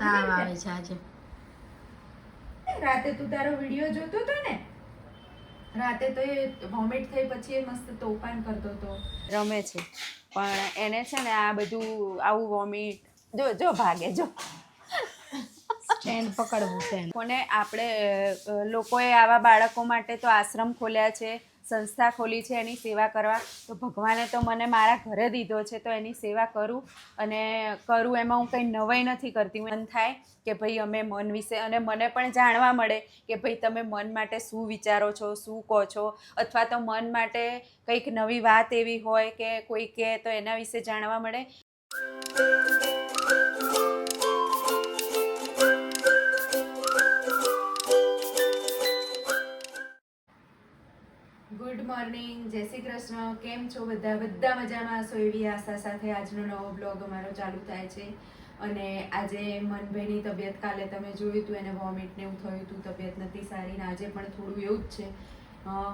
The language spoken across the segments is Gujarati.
તાવ આવે છે આજે. રાતે તું તારો વીડિયો જોતો હતો ને? રાતે તો એ વોમિટ થઈ પછી એ મસ્ત તોફાન કરતો હતો. રમે છે. પણ એને છે ને આ બધું આવું વોમિટ જો જો ભાગે જો. સ્ટેન્ડ પકડવું છે કોને આપણે લોકોએ આવા બાળકો માટે તો આશ્રમ ખોલ્યા છે. સંસ્થા ખોલી છે એની સેવા કરવા, તો ભગવાને તો મને મારા ઘરે દીધો છે, તો એની સેવા કરું અને કરું એમાં હું કંઈ નવાઈ નથી કરતી. મન થાય કે ભાઈ અમે મન વિશે, અને મને પણ જાણવા મળે કે ભાઈ તમે મન માટે શું વિચારો છો, શું કહો છો? અથવા તો મન માટે કંઈક નવી વાત એવી હોય કે કોઈ કહે તો એના વિશે જાણવા મળે? ગુડ મોર્નિંગ, જય શ્રી કૃષ્ણ. કેમ છો બધા? બધા મજામાં? છો એવી આશા સાથે આજનો નવો બ્લોગ અમારો ચાલુ થાય છે. અને આજે મનભાઈની તબિયત કાલે તમે જોયું હતું, એને વોમિટ ને એવું થયું હતું, તબિયત નથી સારી ને આજે પણ થોડું એવું જ છે.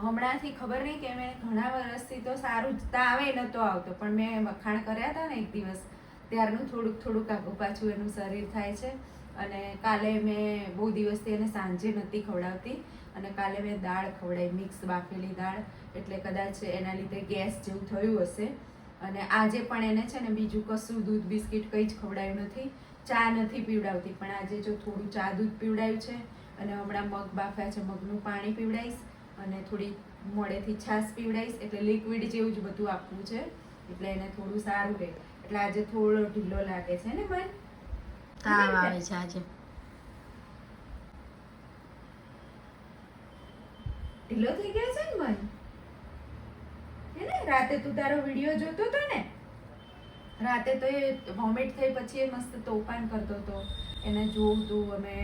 હમણાંથી ખબર નહીં કે મેં ઘણા વર્ષથી તો સારું જ તાવે નહોતો આવતો. પણ મેં વખાણ કર્યા હતા ને એક દિવસ, ત્યારનું થોડુંક થોડુંક આગું પાછું એનું શરીર થાય છે. અને કાલે મેં બહુ દિવસથી એને સાંજે નથી ખવડાવતી. અને કાલે મેં દાળ ખવડાવી મિક્સ બાફેલી દાળ. એટલે કદાચ એના લીધે ગેસ જેવું થયું હશે. અને આજે પણ એને છે ને બીજું કશું દૂધ, બિસ્કિટ કંઈ જ ખવડાવ્યું નથી. ચા નથી પીવડાવતી, પણ આજે જો થોડું ચા દૂધ પીવડાવ્યું છે અને હમણાં મગ બાફ્યા છે, મગનું પાણી પીવડાવીશ અને થોડી મોડેથી છાશ પીવડાવીશ એટલે લિક્વિડ જેવું જ બધું આપવું છે. એટલે એને થોડું સારું રહે. એટલે આજે થોડો ઢીલો લાગે છે ને તાવ આવે છે આજે. ઢીલો થઈ ગયો છે ને મન હે રાતે તું તારો વીડિયો જોતો હતો ને? રાતે તો એ વોમિટ થઈ પછી એ મસ્ત તોફાન કરતો હતો એને જોવું તું અમે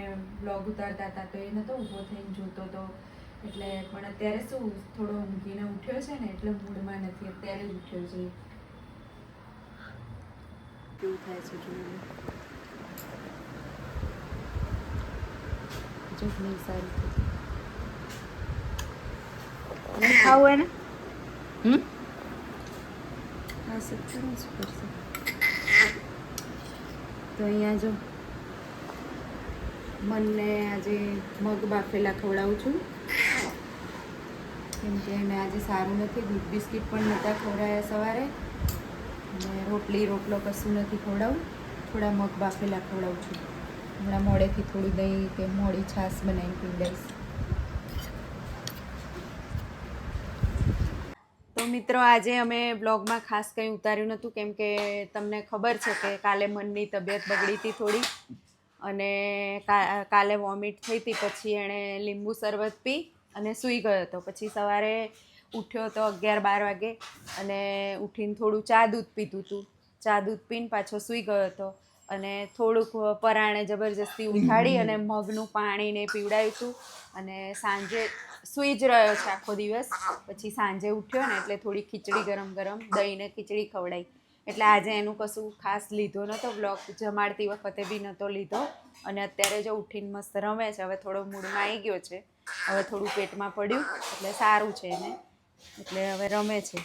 બ્લોગ ઉતારતા હતા તો એ તો ઊભો થઈને જોતો હતો એટલે પણ અત્યારે શું, થોડો ઊંઘીને ઉઠ્યો છે ને, એટલે મૂડમાં નથી. અત્યારે જ ઉઠ્યો છે. કેવું થાય છે જોઈએ જો નહીં સારું થતું ખાવું એને હમ તો અહીંયા જો મનને આજે મગ બાફેલા ખવડાવું છું કેમ કે એને આજે સારું નથી દૂધ બિસ્કિટ પણ નહોતા ખવડાયા સવારે અને રોટલી રોટલો કશું નથી ખવડાવું થોડા મગ બાફેલા ખવડાવું છું હમણાં મોડેથી થોડું દહીં કે મોડી છાશ બનાવીને પીવડાવીશ તો મિત્રો, આજે અમે બ્લોગમાં ખાસ કંઈ ઉતાર્યું નહોતું, કેમ કે તમને ખબર છે કે કાલે મનની તબિયત બગડી હતી થોડી અને કાલે વોમિટ થઈ હતી, પછી એણે લીંબુ શરબત પી અને સૂઈ ગયો હતો. પછી સવારે ઉઠ્યો તો અગિયાર બાર વાગે અને ઉઠીને થોડું ચા દૂધ પીધું હતું ચા દૂધ પીને પાછો સૂઈ ગયો હતો. અને થોડુંક પરાણે જબરજસ્તી ઉઠાડી અને મગનું પાણી ને પીવડાવ્યું હતું અને સાંજે સૂઈ જ રહ્યો છે આખો દિવસ. પછી સાંજે ઉઠ્યો ને એટલે થોડી ખીચડી ગરમ ગરમ, દહીંને ખીચડી ખવડાવી એટલે આજે એનું કશું ખાસ લીધો નહોતો બ્લોગ જમાડતી વખતે બી નહોતો લીધો. અને અત્યારે જો ઉઠીને મસ્ત રમે છે. હવે થોડો મૂડમાં આવી ગયો છે. હવે થોડું પેટમાં પડ્યું, એટલે સારું છે એને. એટલે હવે રમે છે.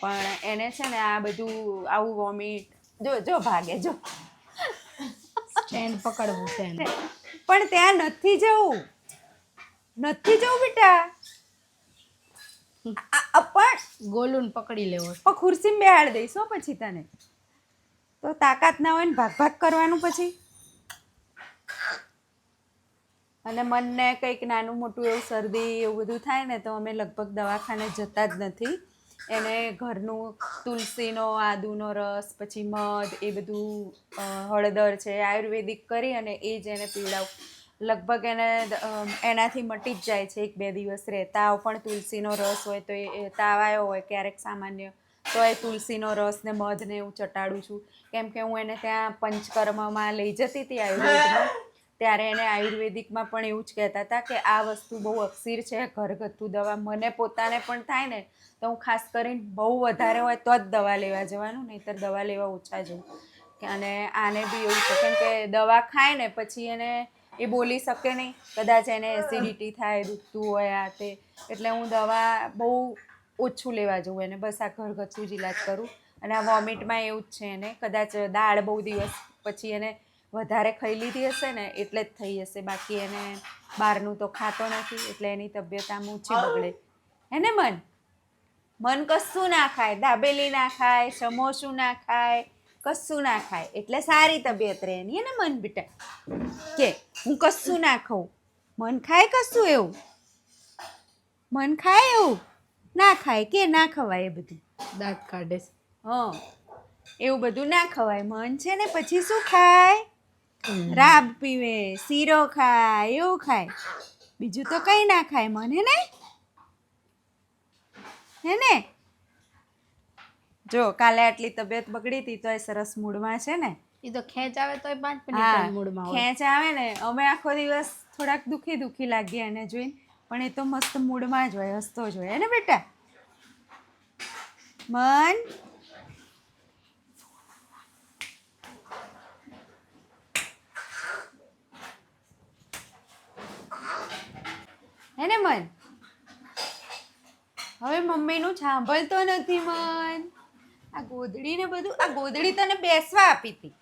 પણ એને છે ને આ બધું આવું વોમિટ જો જો ભાગે, જો. સ્ટેન્ડ પકડવું છે એને. પણ ત્યાં નથી જવું. નથી જવું બેટા. પણ ગોલું પકડી લેવો પણ ખુરશીમાં બેહાડ દઈશ પછી તને. તો તાકાત ના હોય ને ભાગ ભાગ કરવાનું પછી. અને મનને કંઈક નાનું મોટું એવું શરદી એવું બધું થાય ને તો અમે લગભગ દવાખાને જતા જ નથી. એને ઘરનું તુલસીનો, આદુનો રસ, પછી મધ, એ બધું હળદર છે, આયુર્વેદિક કરી અને એ જ એને પીવડાવું. લગભગ એને એનાથી મટી જ જાય છે, એક બે દિવસ રહે તાવ પણ તુલસીનો રસ હોય તો એ તાવ આવ્યો હોય ક્યારેક સામાન્ય. તો એ તુલસીનો રસ ને મધ ને એવું ચટાડું છું. કેમ કે હું એને ત્યાં પંચકર્મમાં લઈ જતી હતી આયુર્વેદમાં. ત્યારે એને આયુર્વેદિકમાં પણ એવું જ કહેતા હતા કે આ વસ્તુ બહુ અક્ષીર છે, ઘરગથ્થુ દવા. મને પોતાને પણ થાય ને તો હું ખાસ કરીને બહુ વધારે હોય તો જ દવા લેવા જવાનું, નહીંતર દવા લેવા ઓછા જવું અને આને બી એવું છે, કેમ કે દવા ખાય ને પછી એને એ બોલી શકે નહીં. કદાચ એને એસિડિટી થાય દુખતું હોય આ તે. એટલે હું દવા બહુ ઓછું લેવા જવું એને. બસ આ ઘરગથ્થુ જ ઇલાજ કરું. અને આ વોમિટમાં એવું જ છે એને. કદાચ દાળ બહુ દિવસ પછી એને વધારે ખાઈ લીધી હશે ને એટલે જ થઈ હશે. બાકી એને બહારનું તો ખાતો નથી એટલે એની તબિયત આમ ઊંચી બગડે. હે ને મન? મન કશું ના ખાય દાબેલી ના ખાય સમોસું ના ખાય કશું ના ખાય. એટલે સારી તબિયત રહે એની. ને મન બેટા? કે હું કશું ના ખાઉં. મન ખાય કશું એવું? મન ખાય એવું? ના ખાય કે ના ખવાય એ બધું? દાંત કાઢે હં. એવું બધું ના ખવાય. મન છે ને પછી શું ખાય? રાબ પીવે શીરો ખાય એવું ખાય. બીજું તો કંઈ ના ખાય મન ને? હે ને? જો કાલે આટલી તબિયત બગડી હતી તો એ સરસ મૂડમાં છે ને. એ તો ખેંચ આવે તોય પાંચ મિનિટ મૂડમાં ખેંચ આવે ને. અમે આખો દિવસ થોડાક દુખી દુખી લાગીએ એને જોઈને. પણ એ તો મસ્ત મૂડમાં જ હોય હસતો જ હોય. ને બેટા? મન? ને મન? હવે મમ્મીનું સાંભળતો નથી મન. આ ગોદડી ને બધું, આ ગોદડી તને બેસવા આપી હતી.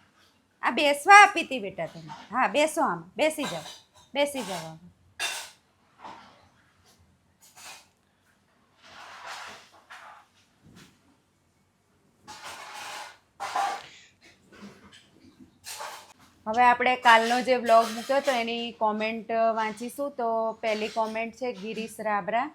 આ બેસવા આપી હતી બેટા તમે હા, બેસો આમ. બેસી જાઓ. બેસી જાઓ. હવે આપણે કાલનો જે વ્લોગ મૂક્યો તો એની કોમેન્ટ વાંચીશું. તો પહેલી કોમેન્ટ છે ગિરીશ રાબરા.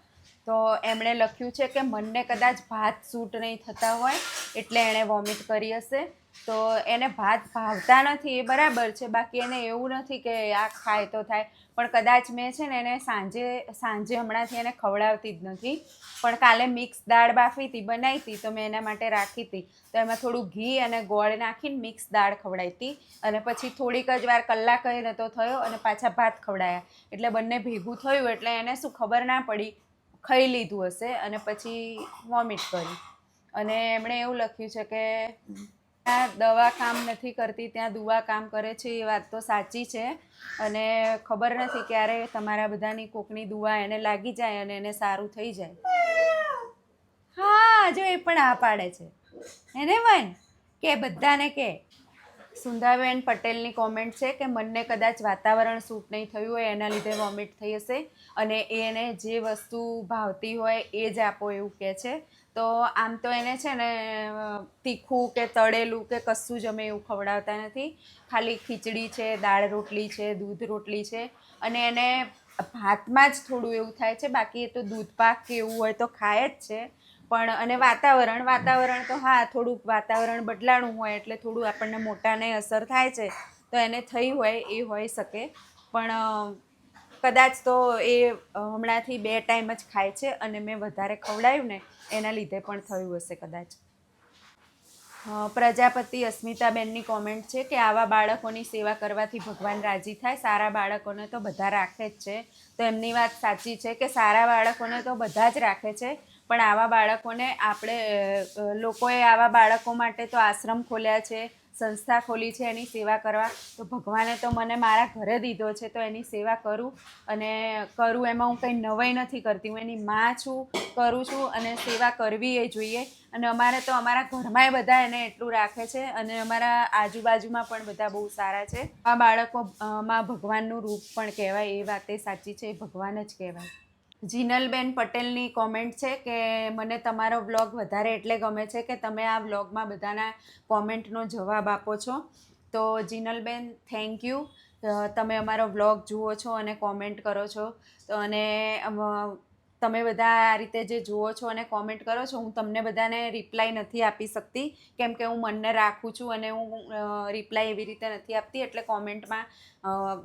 તો એમણે લખ્યું છે કે, મનને કદાચ ભાત સૂટ નહીં થતા હોય, એટલે એણે વોમિટ કરી હશે. તો એને ભાત ભાવતા નથી, એ બરાબર છે. બાકી એને એવું નથી કે આ ખાય તો થાય. પણ કદાચ મેં છે ને એને સાંજે સાંજે હમણાંથી એને ખવડાવતી જ નથી. પણ કાલે મિક્સ દાળ બાફી હતી બનાવી હતી, તો મેં એના માટે રાખી હતી. તો એમાં થોડું ઘી અને ગોળ નાખીને મિક્સ દાળ ખવડાવી હતી. અને પછી થોડીક જ વાર કલાક જ તો થયો અને પાછા ભાત ખવડાયા. એટલે બંને ભેગું થયું, એટલે એને શું ખબર ના પડી. ખાઈ લીધું હશે અને પછી વોમિટ કરી અને એમણે એવું લખ્યું છે કે ત્યાં દવા કામ નથી કરતી, ત્યાં દુવા કામ કરે છે, એ વાત તો સાચી છે. અને ખબર નથી ક્યારે તમારા બધાની કોકની દુવા એને લાગી જાય અને એને સારું થઈ જાય. હા, જો એ પણ આ પાડે છે. એને મન કે બધાને કે. સુંધાબેન પટેલની કોમેન્ટ છે કે મનને કદાચ વાતાવરણ સૂટ નહીં થયું હોય, એના લીધે વોમિટ થઈ હશે. અને એને જે વસ્તુ ભાવતી હોય, એ જ આપો એવું કહે છે. તો આમ તો એને છે ને, તીખું કે તળેલું કે કશું જ અમે એવું ખવડાવતા નથી. ખાલી ખીચડી છે, દાળ રોટલી છે, દૂધ રોટલી છે. અને એને ભાતમાં જ થોડું એવું થાય છે, બાકી એ તો દૂધ પાક કે એવું હોય તો ખાય જ છે. પણ અને વાતાવરણ વાતાવરણ તો હા, થોડુંક વાતાવરણ બદલાણું હોય એટલે થોડું આપણને મોટાને અસર થાય છે. તો એને થઈ હોય, એ હોઈ શકે. પણ કદાચ તો એ હમણાંથી બે ટાઈમ જ ખાય છે અને મેં વધારે ખવડાવ્યું ને, એના લીધે પણ થયું હશે કદાચ. પ્રજાપતિ અસ્મિતાબેનની કોમેન્ટ છે કે આવા બાળકોની સેવા કરવાથી ભગવાન રાજી થાય, સારા બાળકોને તો બધા રાખે જ છે. તો એમની વાત સાચી છે કે સારા બાળકોને તો બધા જ રાખે છે, પણ આવા બાળકોને આપણે લોકોએ આવા બાળકો માટે તો આશ્રમ ખોલ્યા છે સંસ્થા ખોલી છે એની સેવા કરવા, તો ભગવાને તો મને મારા ઘરે દીધો છે, તો એની સેવા કરું અને કરું એમાં હું કંઈ નવાઈ નથી કરતી, હું એની માં છું, કરું છું અને સેવા કરવી એ જોઈએ. અને અમારે તો અમારા ઘરમાંય બધા એને એટલું રાખે છે અને અમારા આજુબાજુમાં પણ બધા બહુ સારા છે. આ બાળકો માં ભગવાનનું રૂપ પણ કહેવાય, એ વાતે સાચી છે, એ ભગવાન જ કહેવાય. જીનલબેન પટેલની કોમેન્ટ છે કે મને તમારો વ્લોગ વધારે એટલે ગમે છે કે તમે આ વ્લોગમાં બધાના કોમેન્ટનો જવાબ આપો છો. તો જીનલબેન થેન્ક યુ તમે અમારો વ્લોગ જુઓ છો અને કોમેન્ટ કરો છો. તો અને તમે બધા આ રીતે જે જુઓ છો અને કોમેન્ટ કરો છો, હું તમને બધાને રિપ્લાય નથી આપી શકતી. કેમ કે હું મનને રાખું છું અને હું રિપ્લાય એવી રીતે નથી આપતી. એટલે કોમેન્ટમાં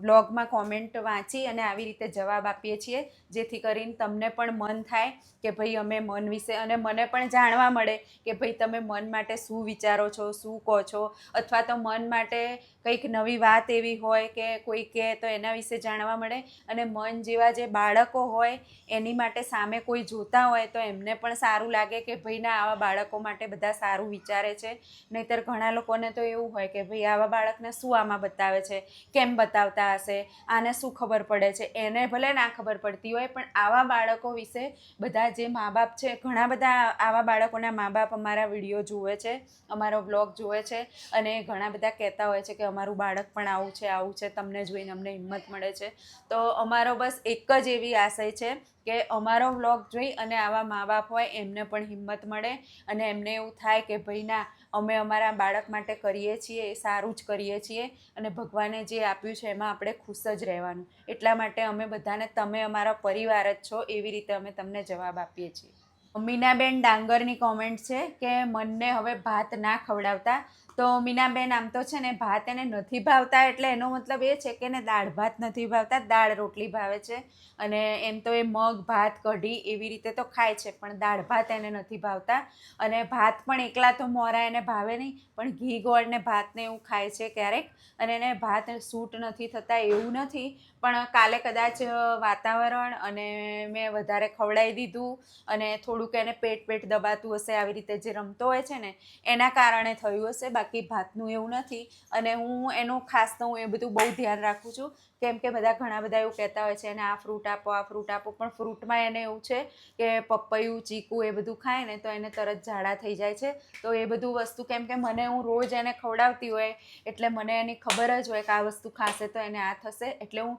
બ્લોગમાં કોમેન્ટ વાંચી અને આવી રીતે જવાબ આપીએ છીએ, જેથી કરીને તમને પણ મન થાય કે ભાઈ અમે મન વિશે, અને મને પણ જાણવા મળે કે ભાઈ તમે મન માટે શું વિચારો છો, શું કહો છો? અથવા તો મન માટે કંઈક નવી વાત એવી હોય કે કોઈ કહે તો એના વિશે જાણવા મળે. અને મન જેવા જે બાળકો હોય, એની માટે સામે કોઈ જોતા હોય તો એમને પણ સારું લાગે કે ભાઈ ના આવા બાળકો માટે બધા સારું વિચારે છે. નહીંતર ઘણા લોકોને તો એવું હોય કે ભાઈ આવા બાળકને શું આમાં બતાવે છે? કેમ બતાવતા હશે? આને શું ખબર પડે છે? એને ભલે ના ખબર પડતી હોય પણ આવા બાળકો વિશે બધા જે મા બાપ છે, ઘણા બધા આવા બાળકોના મા બાપ અમારા વીડિયો જુએ છે, અમારો વ્લોગ જુએ છે અને ઘણા બધા કહેતા હોય છે કે અમારું બાળક પણ આવું છે આવું છે, તમને જોઈને અમને હિંમત મળે છે. તો અમારો બસ એક જ એવી આશય છે કે અમારો વ્લોગ જોઈ અને આવા મા બાપ હોય એમને પણ હિંમત મળે અને એમને એવું થાય કે ભાઈ ના, અમે અમારા બાળક માટે કરીએ છીએ, એ સારું જ કરીએ છીએ અને ભગવાને જે આપ્યું છે એમાં આપણે ખુશ જ રહેવાનું. એટલા માટે અમે બધાને, તમે અમારા પરિવાર જ છો એવી રીતે અમે તમને જવાબ આપીએ છીએ. મીનાબેન ડાંગરની કોમેન્ટ છે કે, મનને હવે ભાત ના ખવડાવતા તો મીનાબેન, આમ તો છે ને ભાત એને નથી ભાવતા, એટલે એનો મતલબ એ છે કે એને દાળ ભાત નથી ભાવતા, દાળ રોટલી ભાવે છે. અને એમ તો એ મગ, ભાત, કઢી એવી રીતે તો ખાય છે, પણ દાળ ભાત એને નથી ભાવતા. અને ભાત પણ એકલા તો મોરા એને ભાવે નહીં, પણ ઘી ગોળને ભાતને એવું ખાય છે ક્યારેક. અને એને ભાત સૂટ નથી થતા એવું નથી, પણ કાલે કદાચ વાતાવરણ અને મેં વધારે ખવડાવી દીધું અને થોડુંક એને પેટ પેટ દબાતું હશે, આવી રીતે જે રમતો હોય છે ને, એના કારણે થયું હશે. બાકી ભાતનું એવું નથી. અને હું એનું ખાસ તો હું એ બધું બહુ ધ્યાન રાખું છું. કેમ કે બધા ઘણા બધા એવું કહેતા હોય છે, એને આ ફ્રૂટ આપો, આ ફ્રૂટ આપો. પણ ફ્રૂટમાં એને એવું છે કે પપૈયું, ચીકુ એ બધું ખાય ને તો એને તરત ઝાડા થઈ જાય છે. તો એ બધું વસ્તુ કેમ કે મને હું રોજ એને ખવડાવતી હોય એટલે મને એની ખબર જ હોય કે આ વસ્તુ ખાશે તો એને આ થશે. એટલે હું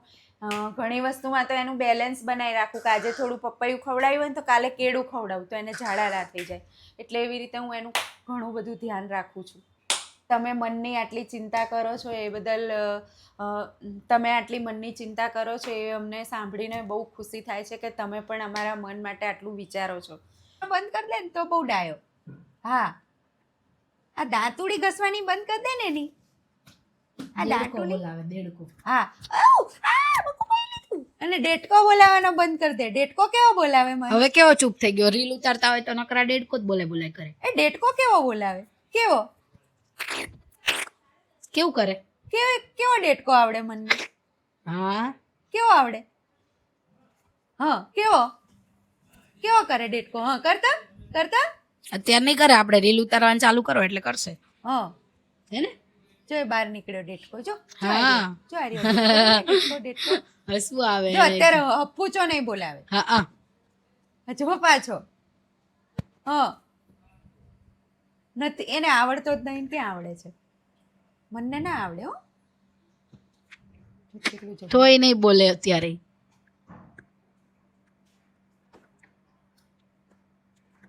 ઘણી વસ્તુમાં તો એનું બેલેન્સ બનાવી રાખું કે આજે થોડું પપૈયું ખવડાવ્યું હોય ને તો કાલે કેળું ખવડાવું તો એને ઝાડા ના થઈ જાય. એટલે એવી રીતે હું એનું ઘણું બધું ધ્યાન રાખું છું. તમે મનની આટલી ચિંતા કરો છો એ બદલ તમે આટલી મનની ચિંતા કરો છો એ અમને સાંભળીને બહુ ખુશી થાય છે કે તમે પણ અમારા મન માટે આટલું વિચારો છો. બંધ કરી દે ને તો બહુ ડાયો. હા. આ દાંતુડી ઘસવાની બંધ કરી દે ને એની. આ દાંતુડી. હા. અને ડેટકો બોલાવવાનો બંધ કરી દે. ડેટકો કેવો બોલાવે મને? હવે કેવો ચૂપ થઈ ગયો? રીલ ઉતારતા હોય તો નકરા ડેટકો જ બોલે બોલે કરે. એ ડેટકો કેવો બોલાવે? કેવો? કેવું કરે? કેવો કેવો ડેટકો આવડે મને હા. કેવો આવડે? હા કેવો? કેવો કરે ડેટકો? હા કરતા? કરતા? અત્યારે નહીં કરે આપણે રીલ ઉતારવાનું ચાલુ કરો એટલે કરશે. હા. હે ને? જો એ બહાર નીકળ્યો ડેટકો જો હા. જો આ ડેટકો. હસવું આવે? જો અત્યારે હપ્પુચો નહીં બોલાવે. હા હા. જો પાછો હા. નથી એને આવડતો જ નહીં ક્યાં આવડે છે. મને ના આવડે હો. તો એ નહીં બોલે અત્યારે.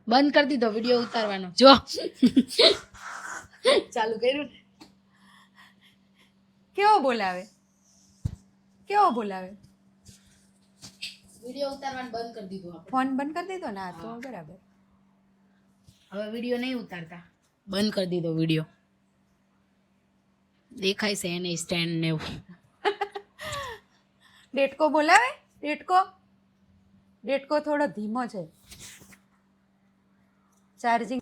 બંધ કરી દીધો વીડિયો ઉતારવાનો. જો. ચાલુ કર્યું કેવો બોલાવે? કેવો બોલાવે? વીડિયો ઉતારવાનું બંધ કરી દીધો ફોન બંધ કરી દીધો ને? આ તો બરાબર. હવે વીડિયો નહીં ઉતારતા. બંધ કરી દીધો વીડિયો. દેખાય છે એને સ્ટેન્ડ ને એવું. ડેટકો બોલાવે? ડેટકો? ડેટકો થોડો ધીમો છે. ચાર્જિંગ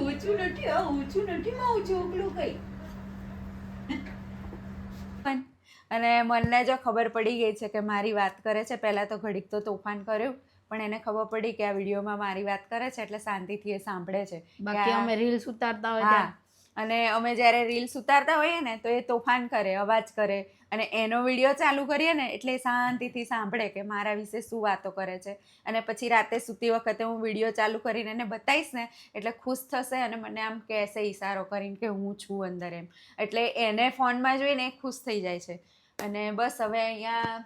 ઊંચું નથી ઊંચું નથી માં ઊંચું ઉકલું કઈ? અને મને જો ખબર પડી ગઈ છે કે મારી વાત કરે છે. પહેલાં તો ઘડીક તો તોફાન કર્યું પણ એને ખબર પડી કે આ વિડીયોમાં મારી વાત કરે છે એટલે શાંતિથી એ સાંભળે છે બાકી અમે રીલ્સ ઉતારતા હોય અને અમે જ્યારે રીલ્સ ઉતારતા હોઈએ ને તો એ તોફાન કરે અવાજ કરે અને એનો વીડિયો ચાલુ કરીએ ને એટલે શાંતિથી સાંભળે કે મારા વિશે શું વાતો કરે છે. અને પછી રાતે સૂતી વખતે હું વીડિયો ચાલુ કરીને એને બતાવીશ ને એટલે ખુશ થશે અને મને આમ કહેશે ઈશારો કરીને કે હું છું અંદર એમ. એટલે એને ફોનમાં જોઈને એ ખુશ થઈ જાય છે. અને બસ હવે અહીંયા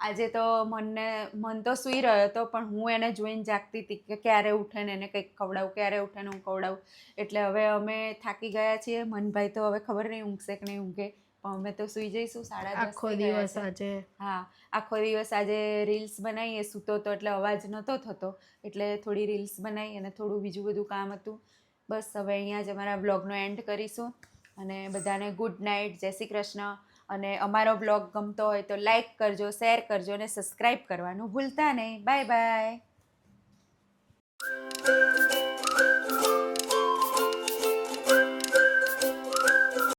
આજે તો મનને મન તો સૂઈ રહ્યો હતો પણ હું એને જોઈને જાગતી હતી કે ક્યારે ઉઠે ને એને કંઈક ખવડાવું ક્યારે ઉઠે ને હું ખવડાવું. એટલે હવે અમે થાકી ગયા છીએ. મનભાઈ તો હવે ખબર નહીં ઊંઘશે કે નહીં ઊંઘે. પણ અમે તો સૂઈ જઈશું. સાડા આખો દિવસ આજે. હા આખો દિવસ આજે રીલ્સ બનાવીએ. સૂતો હતો એટલે અવાજ નહોતો થતો. એટલે થોડી રીલ્સ બનાવી અને થોડું બીજું બધું કામ હતું. બસ હવે અહીંયા જ અમારા બ્લોગનો એન્ડ કરીશું. અને બધાને ગુડ નાઇટ. જય શ્રી કૃષ્ણ. અને અમારો બ્લોગ ગમતો હોય તો લાઈક કરજો શેર કરજો અને સબસ્ક્રાઈબ કરવાનું ભૂલતા નહીં. Bye bye